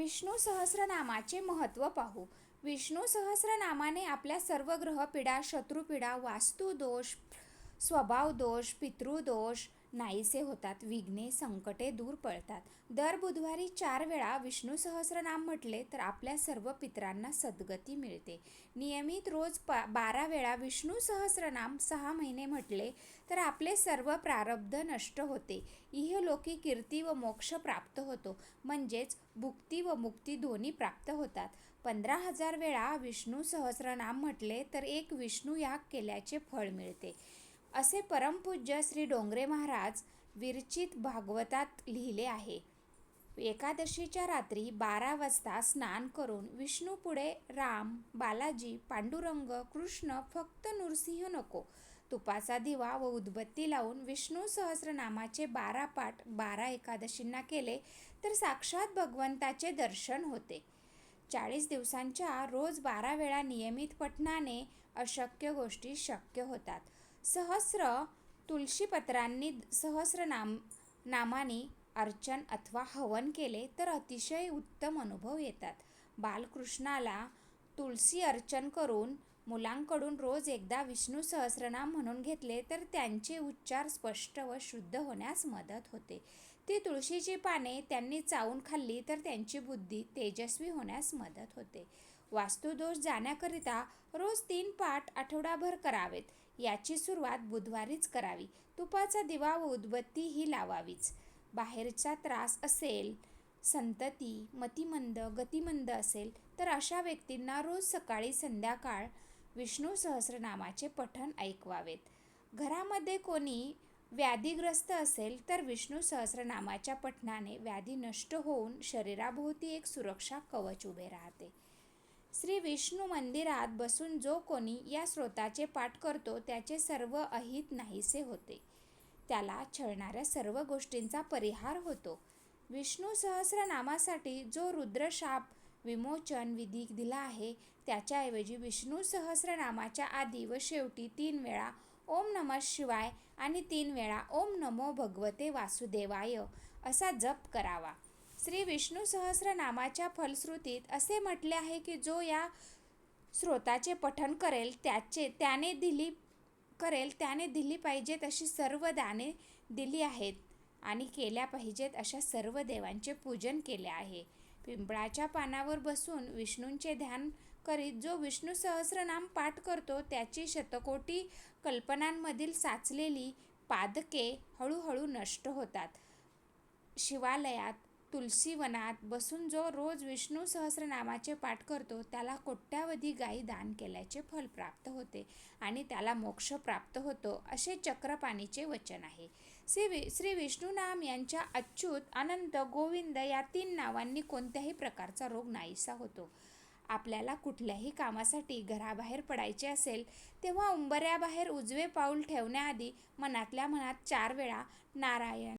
विष्णू सहस्रनामाचे महत्त्व पाहू. विष्णू सहस्रनामाने आपल्या सर्व ग्रहपीडा शत्रुपीडा वास्तुदोष स्वभावदोष पितृदोष नाहीसे होतात विघ्ने संकटे दूर पळतात दर बुधवारी चार वेळा विष्णू सहस्रनाम म्हटले तर आपल्या सर्व पितरांना सद्गती मिळते. नियमित रोज प बारा वेळा विष्णू सहस्रनाम सहा महिने म्हटले तर आपले सर्व प्रारब्ध नष्ट होते. इहलोकी कीर्ती व मोक्ष प्राप्त होतो. म्हणजेच भुक्ती व मुक्ती दोन्ही प्राप्त होतात. पंधरा हजार वेळा विष्णू सहस्रनाम म्हटले तर एक विष्णू याग केल्याचे फळ मिळते. असे परमपूज्य श्री डोंगरे महाराज विरचित भागवतात लिहिले आहे. एकादशीच्या रात्री बारा वाजता स्नान करून विष्णूपुढे राम बालाजी पांडुरंग कृष्ण फक्त नृसिंह नको. तुपाचा दिवा व उदबत्ती लावून विष्णू सहस्रनामाचे बारा पाठ बारा एकादशींना केले तर साक्षात भगवंताचे दर्शन होते. चाळीस दिवसांच्या रोज बारा वेळा नियमित पठणाने अशक्य गोष्टी शक्य होतात. सहस्र तुळशीपत्रांनी सहस्रनाम नामाने अर्चन अथवा हवन केले तर अतिशय उत्तम अनुभव येतात. बालकृष्णाला तुलसी अर्चन करून मुलांकडून रोज एकदा विष्णू सहस्रनाम म्हणून घेतले तर त्यांचे उच्चार स्पष्ट व शुद्ध होण्यास मदत होते. ती तुळशीची पाने त्यांनी चावून खाल्ली तर त्यांची बुद्धी तेजस्वी होण्यास मदत होते. वास्तुदोष जाण्याकरिता रोज तीन पाठ आठवडाभर करावेत. याची सुरुवात बुधवारीच करावी. तुपाचा दिवा व उदबत्ती ही लावावीच. बाहेरचा त्रास असेल संतती मतिमंद गतिमंद असेल तर अशा व्यक्तींना रोज सकाळी संध्याकाळ विष्णू सहस्रनामाचे पठण ऐकवावेत. घरामध्ये कोणी व्याधीग्रस्त असेल तर विष्णू सहस्रनामाच्या पठणाने व्याधी नष्ट होऊन शरीराभोवती एक सुरक्षा कवच उभे राहते. श्री विष्णू मंदिरात बसून जो कोणी या स्रोताचे पाठ करतो त्याचे सर्व अहित नाहीसे होते. त्याला छळणाऱ्या सर्व गोष्टींचा परिहार होतो. विष्णू सहस्रनामासाठी जो रुद्रशाप विमोचन विधी दिला आहे त्याच्याऐवजी विष्णू सहस्रनामाच्या आधी व शेवटी तीन वेळा ओम नमः शिवाय आणि तीन वेळा ओम नमो भगवते वासुदेवाय असा जप करावा. श्री विष्णू सहस्रनामाच्या फलश्रुतीत असे म्हटले आहे की जो या स्रोताचे पठन करेल त्याचे त्याने दिली करेल त्याने दिली पाहिजेत अशी सर्व दाने दिली आहेत आणि केल्या पाहिजेत अशा सर्व देवांचे पूजन केले आहे. पिंपळाच्या पानावर बसून विष्णूंचे ध्यान करीत जो विष्णू सहस्रनाम पाठ करतो त्याची शतकोटी कल्पनांमधील साचलेली पादके हळूहळू नष्ट होतात. शिवालयात तुलसीवनात बसून जो रोज विष्णू सहस्रनामाचे पाठ करतो त्याला कोट्यावधी गायी दान केल्याचे फल प्राप्त होते आणि त्याला मोक्ष प्राप्त होतो असे चक्रपाणीचे वचन आहे. श्री वि श्री विष्णूनाम यांच्या अच्युत अनंत गोविंद या तीन नावांनी कोणत्याही प्रकारचा रोग नाहीसा होतो. आपल्याला कुठल्याही कामासाठी घराबाहेर पडायचे असेल तेव्हा उंबऱ्याबाहेर उजवे पाऊल ठेवण्याआधी मनातल्या मनात चार वेळा नारायण